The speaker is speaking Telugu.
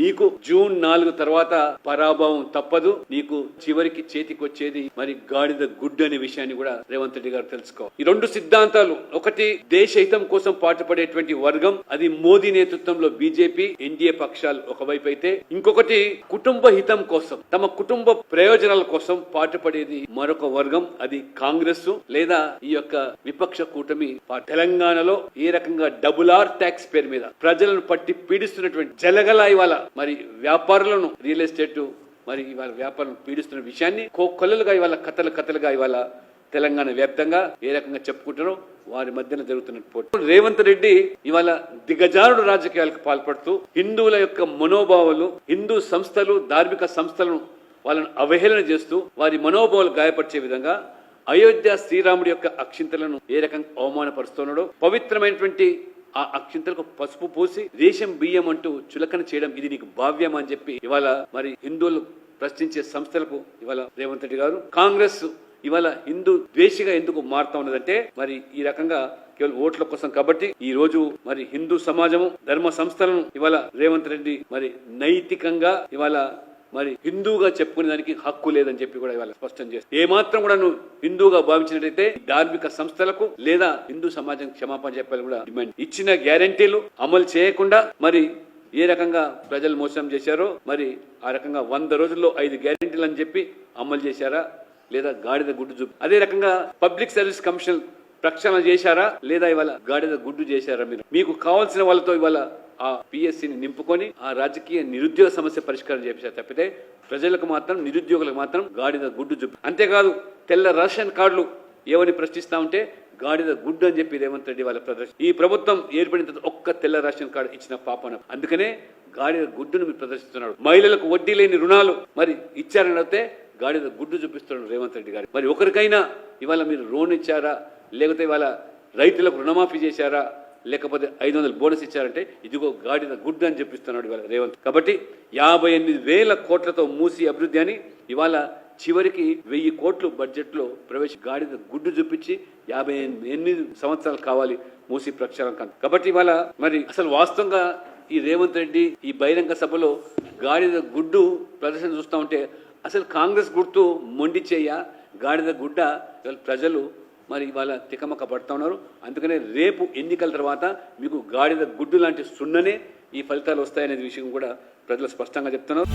నీకు జూన్ నాలుగు తర్వాత పరాభవం తప్పదు. నీకు చివరికి చేతికొచ్చేది మరి గాడిద గుడ్డు అనే విషయాన్ని కూడా రేవంత్ రెడ్డి గారు తెలుసుకో. ఈ రెండు సిద్ధాంతాలు ఒకటి దేశ హితం కోసం పాటుపడేటువంటి వర్గం అది మోదీ నేతృత్వంలో బీజేపీ ఎన్డీఏ పక్షాలు ఒకవైపు అయితే ఇంకొకటి కుటుంబ హితం కోసం తమ కుటుంబ ప్రయోజనాల కోసం పాటుపడేది మరొక వర్గం అది కాంగ్రెస్ లేదా ఈ యొక్క విపక్ష కూటమి తెలంగాణలో ఏ రకంగా డబుల్ ఆర్ ట్యాక్స్ పేరు మీద ప్రజలను పట్టి పీడిస్తున్నటువంటి జలగల ఇవాళ మరి వ్యాపారులను రియల్ ఎస్టేట్ మరి ఇవాళ వ్యాపారం పీడిస్తున్న విషయాన్ని కొల్లలుగా ఇవాళ కథలు కథలుగా ఇవాళ తెలంగాణ వ్యాప్తంగా ఏ రకంగా చెప్పుకుంటారో వారి మధ్యన జరుగుతున్న పోటీ. రేవంత్ రెడ్డి ఇవాళ దిగజారుడు రాజకీయాలకు పాల్పడుతూ హిందువుల యొక్క మనోభావాలు హిందూ సంస్థలు ధార్మిక సంస్థలను వాళ్ళను అవహేళన చేస్తూ వారి మనోభావాలు గాయపరిచే విధంగా అయోధ్య శ్రీరాముడి యొక్క అక్షింతలను ఏ రకంగా అవమానపరుస్తున్నాడో పవిత్రమైనటువంటి ఆ అక్షింతలకు పసుపు పోసి రేషం బియ్యం అంటూ చులకన చేయడం ఇది నీకు భావ్యం అని చెప్పి ఇవాళ మరి హిందువులు ప్రశ్నించే సంస్థలకు ఇవాళ రేవంత్ రెడ్డి గారు కాంగ్రెస్ ఇవాళ హిందూ ద్వేషిగా ఎందుకు మారుతా ఉన్నదంటే మరి ఈ రకంగా కేవలం ఓట్ల కోసం కాబట్టి ఈ రోజు మరి హిందూ సమాజము ధర్మ సంస్థలను ఇవాళ రేవంత్ రెడ్డి మరి నైతికంగా ఇవాళ మరి హిందూగా చెప్పుకునే దానికి హక్కు లేదని చెప్పి కూడా ఇవాళ స్పష్టం చేస్తారు ఏ మాత్రం కూడా నువ్వు హిందూగా భావించినట్టయితే ధార్మిక సంస్థలకు లేదా హిందూ సమాజం క్షమాపణ చెప్పాలని కూడా డిమాండ్. ఇచ్చిన గ్యారంటీలు అమలు చేయకుండా మరి ఏ రకంగా ప్రజలు మోసం చేశారో మరి ఆ రకంగా వంద రోజుల్లో ఐదు గ్యారంటీలు అని చెప్పి అమలు చేశారా? లేదా గాడిద గుడ్డు చూపు అదే రకంగా పబ్లిక్ సర్వీస్ కమిషన్ ప్రక్షాళన చేశారా? లేదా ఇవాళ గాడిద గుడ్డు చేశారా మీరు? మీకు కావాల్సిన వాళ్ళతో ఇవాళ ఆ పిఎస్సిని నింపుకొని ఆ రాజకీయ నిరుద్యోగ సమస్య పరిష్కారం చేపించారు తప్పితే ప్రజలకు మాత్రం నిరుద్యోగులకు మాత్రం గాడిద గుడ్డు చూపు అంతేకాదు తెల్ల రేషన్ కార్డులు ఏమని ప్రశ్నిస్తా ఉంటే గాడిద గుడ్డు అని చెప్పి రేవంత్ రెడ్డి వాళ్ళ ప్రదర్శన. ఈ ప్రభుత్వం ఏర్పడిన తర్వాత ఒక్క తెల్ల రేషన్ కార్డు ఇచ్చిన పాపన. అందుకనే గాడిద గుడ్డును మీరు ప్రదర్శిస్తున్నాడు మహిళలకు వడ్డీ లేని రుణాలు మరి ఇచ్చారని అడిగితే గాడిద గుడ్డు చూపిస్తున్నాడు రేవంత్ రెడ్డి గారు. మరి ఒకరికైనా ఇవాళ మీరు లోన్ ఇచ్చారా? లేకపోతే ఇవాళ రైతులకు రుణమాఫీ చేశారా? లేకపోతే ఐదు వందలు బోనస్ ఇచ్చారంటే ఇదిగో గాడిద గుడ్ అని చెప్పిస్తున్నాడు ఇవాళ రేవంత్. కాబట్టి యాభై ఎనిమిది వేల కోట్లతో మూసి అభివృద్ధి అని ఇవాళ చివరికి వెయ్యి కోట్లు బడ్జెట్లో ప్రవేశ గాడిద గుడ్డు చూపించి యాభై ఎనిమిది సంవత్సరాలు కావాలి మూసి ప్రక్షాళన కాదు కాబట్టి ఇవాళ మరి అసలు వాస్తవంగా ఈ రేవంత్ రెడ్డి ఈ బహిరంగ సభలో గాడిద గుడ్డు ప్రదర్శన చూస్తూ ఉంటే అసలు కాంగ్రెస్ గుర్తు మొండి చేయ గాడిద గుడ్డ ప్రజలు మరి ఇవాళ తికమక పడుతూ ఉన్నారు. అందుకనే రేపు ఎన్నికల తర్వాత మీకు గాడిద గుడ్డు లాంటి సున్ననే ఈ ఫలితాలు వస్తాయనే విషయం కూడా ప్రజలు స్పష్టంగా చెప్తున్నారు.